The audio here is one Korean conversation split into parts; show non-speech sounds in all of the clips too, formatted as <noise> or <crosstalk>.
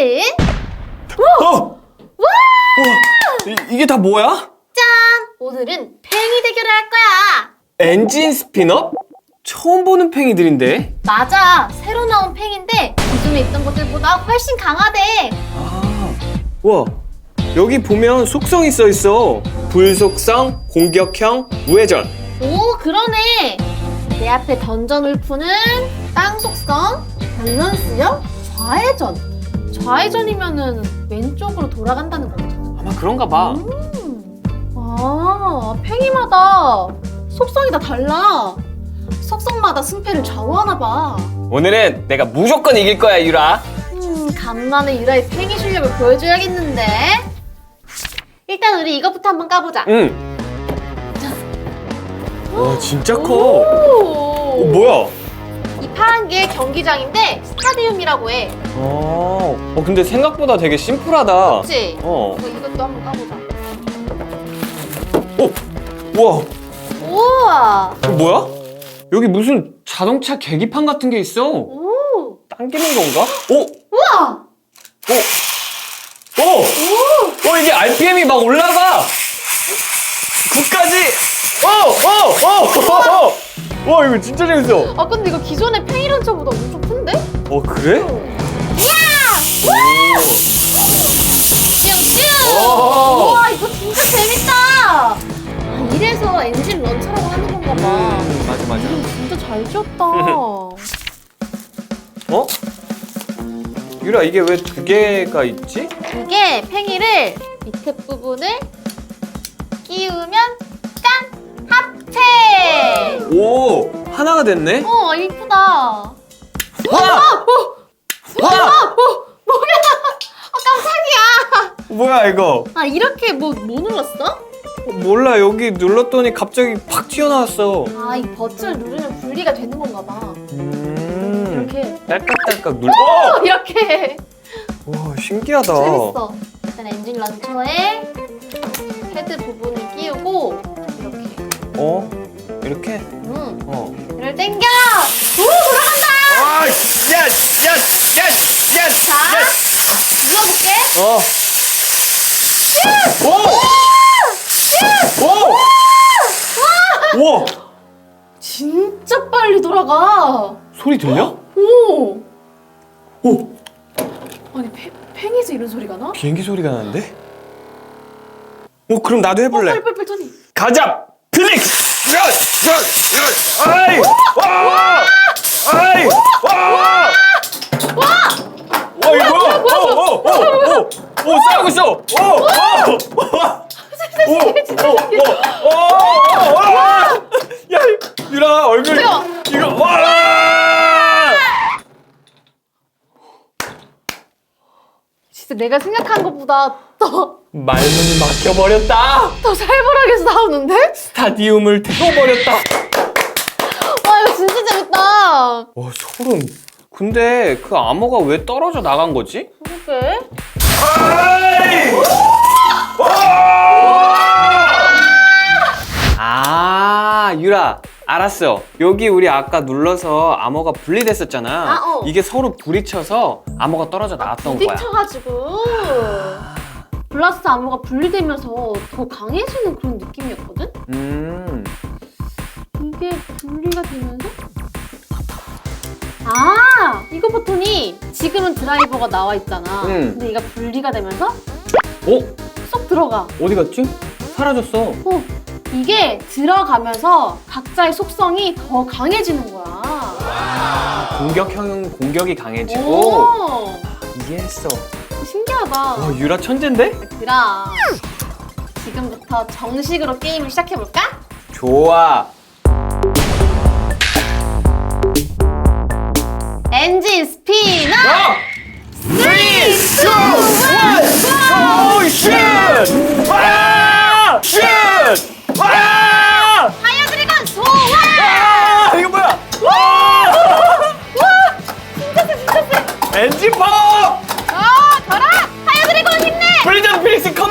엔진 어! 와! 이, 이게 다 뭐야? 짠! 오늘은 팽이 대결을 할 거야. 엔진 스피너? 처음 보는 팽이들인데? 맞아, 새로 나온 팽인데 기존에 있던 것들보다 훨씬 강하대. 아, 와, 여기 보면 속성이 써 있어. 불속성, 공격형, 우회전. 오, 그러네. 내 앞에 던전 울프는 땅 속성, 밸런스형, 좌회전. 좌회전이면은 왼쪽으로 돌아간다는 거지. 아마 그런가 봐. 음. 아, 팽이마다 속성이 다 달라. 속성마다 승패를 좌우하나 봐. 오늘은 내가 무조건 이길 거야, 유라. 음, 간만에 유라의 팽이 실력을 보여줘야겠는데. 일단 우리 이것부터 한번 까보자. 응. 와, 진짜 커. 오, 어, 뭐야? 이 파란 게 경기장인데 스타디움이라고 해. 어, 어, 근데 생각보다 되게 심플하다. 그치? 어. 이것도 한번 까보자. 어, 우와, 우와! 이거 뭐야? 여기 무슨 자동차 계기판 같은 게 있어. 오! 당기는 건가? 오, 우와! 오, 오, 어, 이게 RPM이 막 올라가. 9까지. 어, 어, 어, 어, 어. 와, 이거 진짜 재밌어. 아 근데 이거 기존의 팽이런처보다 엄청 큰데? 어, 그래? 오. 우와 이거 진짜 재밌다! 아, 이래서 엔진 런처라고 하는 건가 봐. 음, 맞아, 맞아. 진짜 잘 지었다. 어? 유라, 이게 왜 두 개가 있지? 이게 팽이를 밑에 부분을 끼우면 짠! 합체! 오, 하나가 됐네. 어 이쁘다. 와! 와! 아 깜짝이야. 뭐야, 이거? 아 이렇게 뭐 뭐 눌렀어? 어, 몰라, 여기 눌렀더니 갑자기 팍 튀어나왔어. 아 이 버튼을 누르면 분리가 되는 건가 봐. 음. 이렇게 딸깍딸깍 눌. 어! 이렇게 와, 신기하다. 재밌어. 일단 엔진 런처에 헤드 부분을 끼우고 이렇게. 어? 이렇게? 음. 어. 이를 당겨. 오 돌아간다. 아, 예스, 예스, 예스, 예스, 자 눌러볼게. 어. 오! 오! 우와! 진짜 빨리 돌아가. 소리 들려? 오. 오! 아니 팽, 팽이에서 이런 소리가 나? 비행기 소리가 나는데? 오, 그럼 나도 어, 해볼래. 빨리 빨리 빨리 토니. 가자! 피닉스! 야! 야! 야! 아이! 와! 아이! 와! 와! 오 싸우고 있어. 오! 오! 오! 오! 오! 오! 오! 야 유라 얼굴 이거 와! 진짜 내가 생각한 것보다 더, 말문이 막혀버렸다. 더 살벌하게 싸우는데? 스타디움을 태워버렸다. 와, 이거 진짜 재밌다. 와 소름. 근데 그 암호가 왜 떨어져 나간 거지? 그게? 아, 유라, 알았어. 여기 우리 아까 눌러서 암호가 분리됐었잖아. 아, 어. 이게 서로 부딪혀서 암호가 떨어져 나왔던 거야. 부딪혀가지고 블라스트 암호가 분리되면서 더 강해지는 그런 느낌이었거든? 음, 이게 분리가 되면서 아 이거 버튼이 지금은 드라이버가 나와 있잖아. 응. 근데 얘가 분리가 되면서 어? 쏙 들어가. 어디 갔지? 사라졌어. 어 이게 들어가면서 각자의 속성이 더 강해지는 거야. 아, 공격형은 공격이 강해지고. 오 이해했어. 신기하다. 와, 유라 천재인데? 그럼 지금부터 정식으로 게임을 시작해볼까? 좋아. 엔진 스피너! 어! 3, 2, 1, 고! 슛! 와! 슛! 와! 파이어 드래곤 소환! 아! 이거 뭐야? 와! 진짜 세 진짜 세! 엔진 파워! 아 가라! 파이어 드래곤 힘내! 브리전 피닉스 컴온!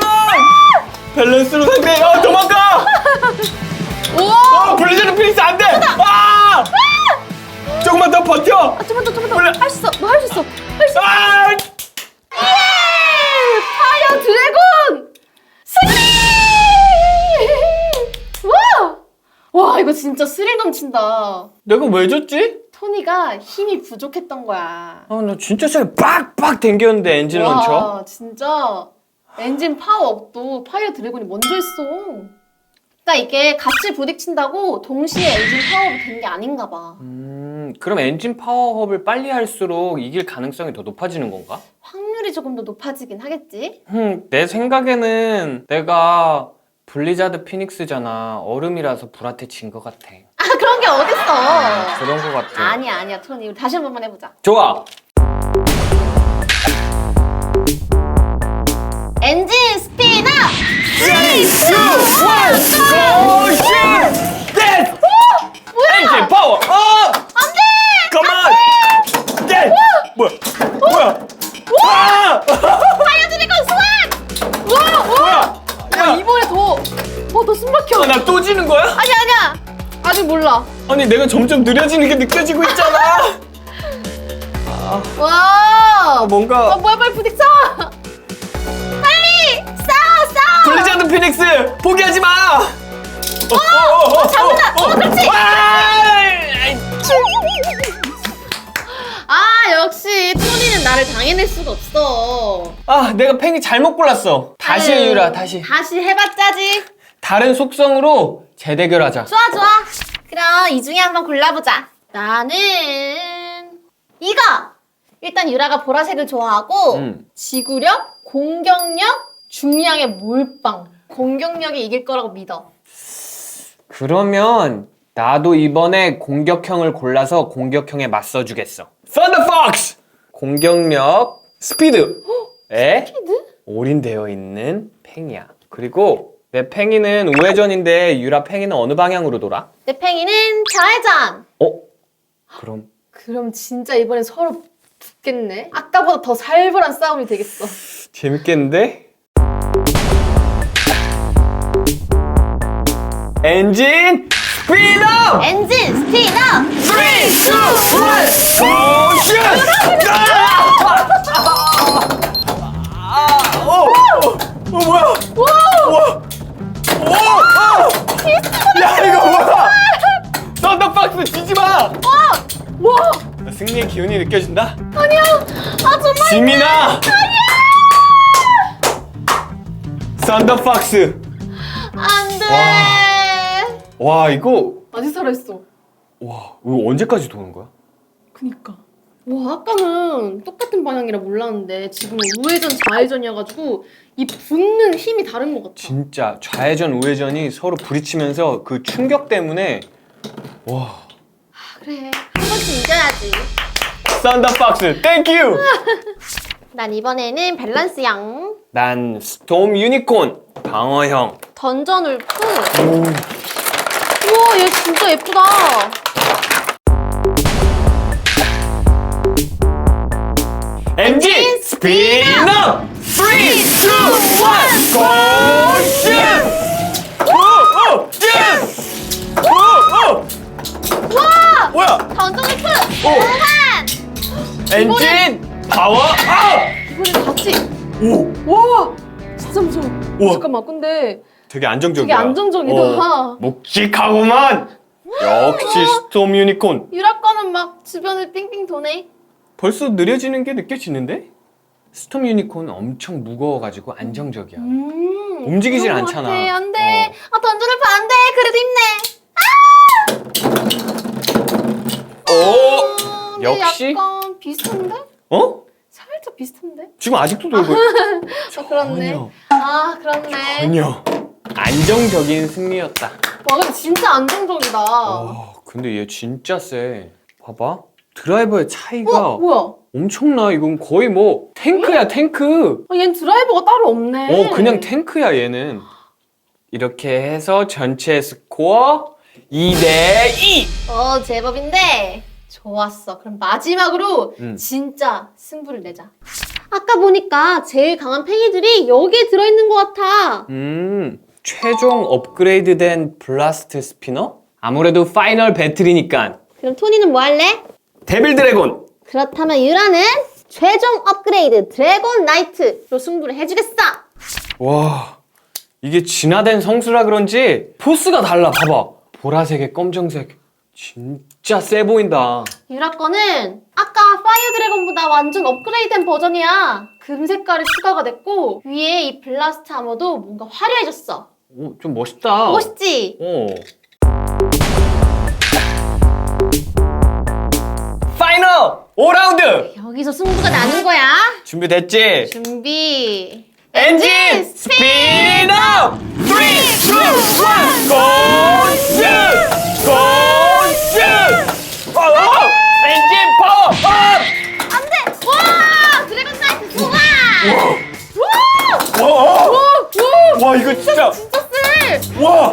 밸런스로 상대. <laughs> 어, 도망가! 오! 어, 브리전 피닉스 안 돼! 버텨! 아, 좀만 더, 좀만 더. 몰라. 할수 있어. 뭐 너할 수 있어. 할 수 있어. 아! 예! 파이어 드래곤! 승리! 와! 와, 이거 진짜 스릴 넘친다. 내가 왜 줬지? 토니가 힘이 부족했던 거야. 아, 나 진짜 세게 빡빡 댕겼는데 엔진 런처. 와, 진짜 엔진 파워업도 파이어 드래곤이 먼저 했어. 그러니까 이게 같이 부딪힌다고 동시에 엔진 파워업이 된 게 아닌가 봐. 음. 그럼 엔진 파워업을 빨리 할수록 이길 가능성이 더 높아지는 건가? 확률이 조금 더 높아지긴 하겠지? 음, 내 생각에는 내가 블리자드 피닉스잖아. 얼음이라서 불한테 진 것 같아. 아 그런 게 어딨어. 그런 것 같아. 아니야 아니야 토니 우리 다시 한 번만 해보자. 좋아. 엔진 스피드 업! 3, 2, 1, 고! 슛! 넷! 엔진 파워 업! 뭐야? 뭐야? 아! 파이어 드래곤 스웩! 와! 와! 뭐야? 야 이번에 더, 어, 더 숨막혀. 나 또 지는 거야? 아니 아니야. 아직 몰라. 아니 내가 점점 느려지는 게 느껴지고 있잖아. 와! 아, 뭔가 아 뭐야 빨리 부딪혀! 빨리! 싸워 싸워! 블리자드 피닉스 포기하지 마. 어, 어, 어, 잡는다. 어, 당해낼 수가 없어. 아, 내가 팽이 잘못 골랐어. 다시 아유, 해유라, 다시. 다시 해봤자지. 다른 속성으로 재대결하자. 좋아 좋아. 그럼 이 중에 한번 골라보자. 나는 이거. 일단 유라가 보라색을 좋아하고 음. 지구력, 공격력, 중량의 몰빵. 공격력이 이길 거라고 믿어. 그러면 나도 이번에 공격형을 골라서 공격형에 맞서주겠어. 썬더 폭스! 공격력 스피드 에 <gasps> 스피드? 올인되어 있는 팽이야. 그리고 내 팽이는 우회전인데 유라 팽이는 어느 방향으로 돌아? 내 팽이는 좌회전. 어? 그럼 그럼 진짜 이번엔 서로 붙겠네. 아까보다 더 살벌한 싸움이 되겠어. 재밌겠는데? 엔진 스피드! 엔진 스피드 업! 3, 2, 1, 고슛! 아, 어, 어, 어, 뭐야? 와! 오! 아! 야, 이거 뭐야? 썬더박스 지지 마! 와! 승리의 기운이 느껴진다? 아니야! 아 정말 지민아! 썬더박스! 안 돼! 와, 이거, 아직 살아있어. 와, 이거 언제까지 도는 거야? 그니까. 와, 아까는 똑같은 방향이라 몰랐는데 지금은 우회전 좌회전이어가지고 이 붙는 힘이 다른 것 같아. 진짜 좌회전 우회전이 서로 부딪히면서 그 충격 때문에 와 아, 그래. 한 번씩 이겨야지. 썬더박스 땡큐 <laughs> 난 이번에는 밸런스형. 난 스톰 유니콘 방어형 던전 울프. 우와, 얘 진짜 예쁘다. 엔진 스피너 3, 2, 1 고슛 오오 슛! 오오 와! 뭐야 던전 울프! 오. 공간! 엔진 파워 업! 이번엔 같이. 오 와! 진짜 무서워. 우와. 잠깐만, 근데 되게 안정적이야 안정적이다. 어, 묵직하구만 역시 스톰 유니콘 유라 거는 막 주변을 삥삥 도네. 벌써 느려지는 게 느껴지는데? 스톰 유니콘은 엄청 무거워가지고 안정적이야. 음, 움직이질 그런 것 않잖아. 같아. 안 돼. 아, 던전을 안 돼. 그래도 힘내. 오! 어, 근데 역시? 약간 비슷한데? 어? 살짝 비슷한데? 지금 아직도 돌고 <laughs> 아, 그렇네. 전혀. 아, 그렇네. 전혀. 안정적인 승리였다. 와, 근데 진짜 안정적이다. 와, 근데 얘 진짜 세. 봐봐. 드라이버의 차이가 어, 뭐야? 엄청나. 이건 거의 뭐 탱크야, 탱크. 아, 얜 드라이버가 따로 없네. 어, 그냥 탱크야, 얘는. 이렇게 해서 전체 스코어 2대 2. 어, 제법인데. 좋았어. 그럼 마지막으로 음. 진짜 승부를 내자. 아까 보니까 제일 강한 팽이들이 여기에 들어있는 것 같아. 음, 최종 업그레이드된 블라스트 스피너? 아무래도 파이널 배틀이니까 그럼 토니는 뭐 할래? 데빌 드래곤! 그렇다면 유라는 최종 업그레이드 드래곤 나이트로 승부를 해주겠어. 와, 이게 진화된 성수라 그런지 포스가 달라. 봐봐. 보라색에 검정색. 진짜 세 보인다. 유라 거는 아까 파이어 드래곤보다 완전 업그레이드된 버전이야. 금 색깔이 추가가 됐고 위에 이 블라스트 아머도 뭔가 화려해졌어. 오, 좀 멋있다. 멋있지? 어. 파이널 5라운드 여기서 승부가 나는 거야. 준비됐지? 준비. 엔진 스피드업! 3, 2, 1, 고슛! 고슛! 어, 어! 엔진 파워 업! 안 돼! 와! 드래곤 나이트 좋아! 와! 와, 와, 와! 와 이거 진짜! 와!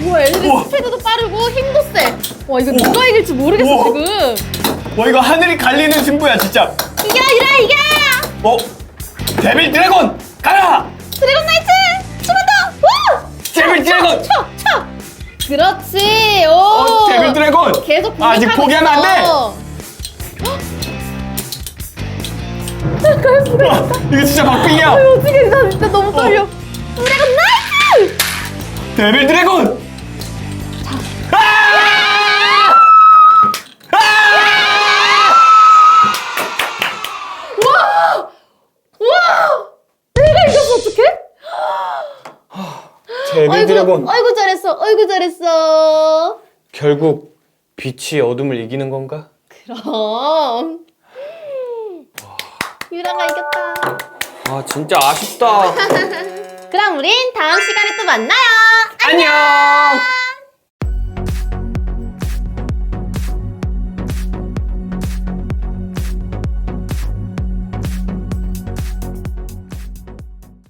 우와, 애들이 우와. 스피드도 빠르고 힘도 세. 와, 이거 누가 이길지 모르겠어, 우와. 지금. 와 이거 하늘이 갈리는 승부야 진짜. 이겨, 유라, 이겨! 어? 데빌 드래곤 가라! 드래곤 나이트! 더! 와! 데빌 드래곤! 쳐! 쳐! 그렇지! 오! 어, 데빌 드래곤! 계속 아, 아직 공격하고 포기하면 안 돼! 돼! <gasps> 와, 이거 진짜 박빙이야! 어떻게 나 진짜 너무 떨려. 드래곤 나이트! 데빌 드래곤! 아! 와! 내가 이겼어, 어떡해? 데빌 드래곤 아이고 잘했어, 아이고 잘했어. 결국 빛이 어둠을 이기는 건가? 그럼. 유라가 이겼다. 아 진짜 아쉽다 <laughs> 그럼 우린 다음 시간에 또 만나요. 안녕